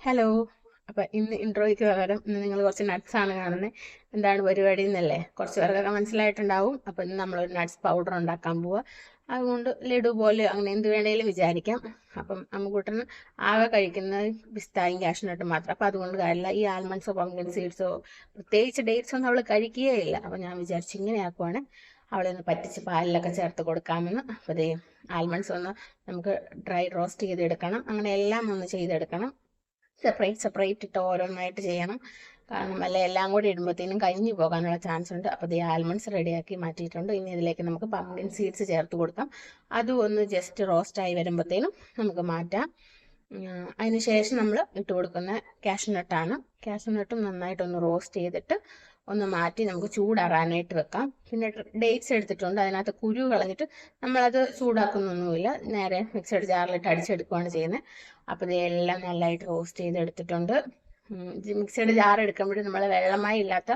Hello അപ്പം ഇന്ന് ഇൻട്രോയ്ക്ക് പകരം ഇന്ന് നിങ്ങൾ കുറച്ച് നട്സ് ആണ് കാണുന്നത് എന്താണ് പരിപാടി എന്നല്ലേ? കുറച്ച് പേർക്കൊക്കെ മനസ്സിലായിട്ടുണ്ടാവും. അപ്പം ഇന്ന് നമ്മളൊരു നട്ട്സ് പൗഡർ ഉണ്ടാക്കാൻ പോവുക അതുകൊണ്ട് ലഡു പോലെ അങ്ങനെ എന്ത് വേണേലും വിചാരിക്കാം. അപ്പം അമ്മുക്കുട്ടന് ആകെ കഴിക്കുന്നത് പിസ്തായും കാഷ്നട്ടും മാത്രം. അപ്പം അതുകൊണ്ട് കാര്യമില്ല. ഈ ആൽമണ്ട്സോ പങ്കിൻ സീഡ്സോ പ്രത്യേകിച്ച് ഡേറ്റ്സ് ഒന്നും അവൾ കഴിക്കുകയില്ല അപ്പം ഞാൻ വിചാരിച്ചു ഇങ്ങനെ ആക്കുവാണ്. അവളെ ഒന്ന് പറ്റിച്ച് പാലിലൊക്കെ ചേർത്ത് കൊടുക്കാമെന്ന്. അപ്പോൾ ആൽമണ്ട്സ് ഒന്ന് നമുക്ക് ഡ്രൈ റോസ്റ്റ് ചെയ്തെടുക്കണം. അങ്ങനെ എല്ലാം ഒന്ന് ചെയ്തെടുക്കണം. സെപ്പറേറ്റ് സെപ്പറേറ്റ് ഇട്ട് ഓരോന്നായിട്ട് ചെയ്യണം. കാരണം അല്ല എല്ലാം കൂടി ഇടുമ്പോഴത്തേനും കഴിഞ്ഞു പോകാനുള്ള ചാൻസ് ഉണ്ട്. അപ്പോൾ ഈ ആൽമണ്ട്സ് റെഡിയാക്കി മാറ്റിയിട്ടുണ്ട്. ഇനി ഇതിലേക്ക് നമുക്ക് പമ്പിൻ സീഡ്സ് ചേർത്ത് കൊടുക്കാം. അതും ഒന്ന് ജസ്റ്റ് റോസ്റ്റ് ആയി വരുമ്പോഴത്തേനും നമുക്ക് മാറ്റാം. അതിനുശേഷം അതിന് ശേഷം നമ്മൾ ഇട്ട് കൊടുക്കുന്ന കാഷ്നട്ടാണ് കാഷ്നട്ടും നന്നായിട്ടൊന്ന് റോസ്റ്റ് ചെയ്തിട്ട് ഒന്ന് മാറ്റി നമുക്ക് ചൂടാറാനായിട്ട് വെക്കാം. പിന്നെ ഡേറ്റ്സ് എടുത്തിട്ടുണ്ട്. അതിനകത്ത് കുരു കളഞ്ഞിട്ട് നമ്മളത് ചൂടാക്കുന്നൊന്നുമില്ല. നേരെ മിക്സഡ് ജാറിലിട്ട് അടിച്ചെടുക്കുകയാണ് ചെയ്യുന്നത്. അപ്പോൾ ഇതെല്ലാം നല്ലതായിട്ട് റോസ്റ്റ് ചെയ്തെടുത്തിട്ടുണ്ട്. മിക്സഡ് ജാർ എടുക്കുമ്പോഴും നമ്മൾ വെള്ളമായി ഇല്ലാത്ത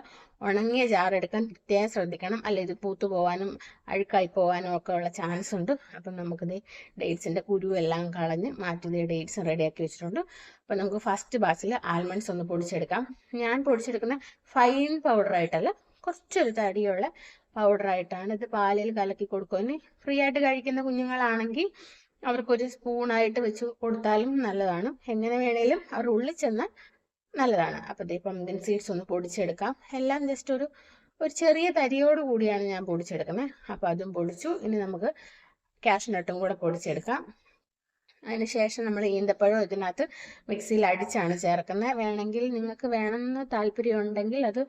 ഉണങ്ങിയ ജാർ എടുക്കാൻ പ്രത്യേകം ശ്രദ്ധിക്കണം. അല്ല ഇത് പൂത്തു പോകാനും അഴുക്കായി പോകാനും ഒക്കെ ഉള്ള ചാൻസ് ഉണ്ട്. അപ്പം നമുക്കിത് ഡേറ്റ്സിന്റെ കുരു എല്ലാം കളഞ്ഞ് മാറ്റി ഡേറ്റ്സ് റെഡിയാക്കി വെച്ചിട്ടുണ്ട്. അപ്പം നമുക്ക് ഫസ്റ്റ് ബാച്ചിൽ ആൽമണ്ട്സ് ഒന്ന് പൊടിച്ചെടുക്കാം. ഞാൻ പൊടിച്ചെടുക്കുന്ന ഫൈൻ പൗഡറായിട്ടല്ല കുറച്ചൊരു തടിയുള്ള പൗഡറായിട്ടാണ് ഇത് പാലിൽ കലക്കി കൊടുക്കുമെന്ന് ഫ്രീ ആയിട്ട് കഴിക്കുന്ന കുഞ്ഞുങ്ങളാണെങ്കിൽ അവർക്കൊരു സ്പൂണായിട്ട് വെച്ച് കൊടുത്താലും നല്ലതാണ്. എങ്ങനെ വേണേലും അവർ ഉള്ളിൽ ചെന്നാൽ നല്ലതാണ്. അപ്പോൾ ഈ പമ്പിൻ സീഡ്സ് ഒന്ന് പൊടിച്ചെടുക്കാം. എല്ലാം ജസ്റ്റ് ഒരു ഒരു ചെറിയ തരിയോട് കൂടിയാണ് ഞാൻ പൊടിച്ചെടുക്കുന്നത്. അപ്പോൾ അതും പൊടിച്ചു. ഇനി നമുക്ക് കാഷ്നട്ടും കൂടെ പൊടിച്ചെടുക്കാം. അതിന് ശേഷം നമ്മൾ ഈന്തപ്പഴം ഇതിനകത്ത് മിക്സിയിൽ അടിച്ചാണ് ചേർക്കുന്നത്. വേണമെങ്കിൽ നിങ്ങൾക്ക് വേണമെന്ന് താല്പര്യം ഉണ്ടെങ്കിൽ അത്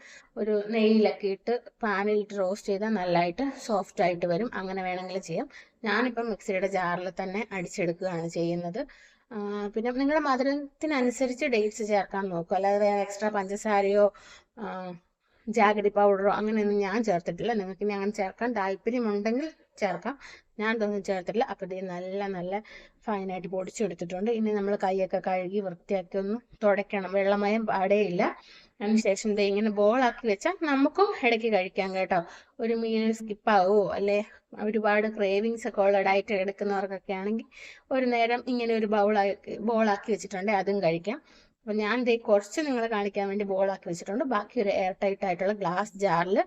ഒരു നെയ്യിലൊക്കെ ഇട്ട് പാനിലിട്ട് റോസ്റ്റ് ചെയ്താൽ നല്ലതായിട്ട് സോഫ്റ്റ് ആയിട്ട് വരും. അങ്ങനെ വേണമെങ്കിൽ ചെയ്യാം. ഞാനിപ്പം മിക്സിയുടെ ജാറിൽ തന്നെ അടിച്ചെടുക്കുകയാണ് ചെയ്യുന്നത്. പിന്നെ നിങ്ങളുടെ മധുരത്തിനനുസരിച്ച് ഡേറ്റ്സ് ചേർക്കാൻ നോക്കുക അല്ലാതെ വേറെ എക്സ്ട്രാ പഞ്ചസാരയോ ജാഗരി പൗഡറോ അങ്ങനെയൊന്നും ഞാൻ ചേർത്തിട്ടില്ല. നിങ്ങൾക്ക് ഇനി അങ്ങനെ ചേർക്കാൻ താല്പര്യമുണ്ടെങ്കിൽ ചേർക്കാം. ഞാൻ ഇതൊന്നും ചേർത്തിട്ടില്ല. അപ്പോൾ ഇത് നല്ല നല്ല ഫൈനായിട്ട് പൊടിച്ചെടുത്തിട്ടുണ്ട്. ഇനി നമ്മൾ കൈയൊക്കെ കഴുകി വൃത്തിയാക്കി ഒന്ന് തുടയ്ക്കണം. വെള്ളമയം പാടേയില്ല. അതിനുശേഷം ദേ ഇങ്ങനെ ബോളാക്കി വെച്ചാൽ നമുക്കും ഇടയ്ക്ക് കഴിക്കാം കേട്ടോ. ഒരു മീൻ സ്കിപ്പാവോ അല്ലെ? ഒരുപാട് ക്രേവിങ്സ് ഒക്കെ ഉള്ള ഡയറ്റ് എടുക്കുന്നവർക്കൊക്കെ ആണെങ്കിൽ ഒരു നേരം ഇങ്ങനെ ഒരു ബൗളാക്കി ബോളാക്കി വെച്ചിട്ടുണ്ടെങ്കിൽ അതും കഴിക്കാം. അപ്പം ഞാൻ ദേ കുറച്ച് നിങ്ങളെ കാണിക്കാൻ വേണ്ടി ബോളാക്കി വെച്ചിട്ടുണ്ട്. ബാക്കി ഒരു എയർ ടൈറ്റ് ആയിട്ടുള്ള ഗ്ലാസ് ജാറിൽ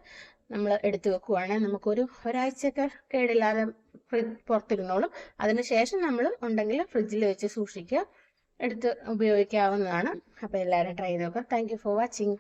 നമ്മൾ എടുത്തു വെക്കുവാണെങ്കിൽ നമുക്കൊരു ഒരാഴ്ചയൊക്കെ കേടില്ലാതെ പുറത്തിരുന്നോളും. അതിനുശേഷം നമ്മൾ ഉണ്ടെങ്കിൽ ഫ്രിഡ്ജിൽ വെച്ച് സൂക്ഷിക്കുക. എടുത്ത് ഉപയോഗിക്കാവുന്നതാണ്. അപ്പോൾ എല്ലാവരും ട്രൈ ചെയ്ത് നോക്കാം താങ്ക് ഫോർ വാച്ചിങ്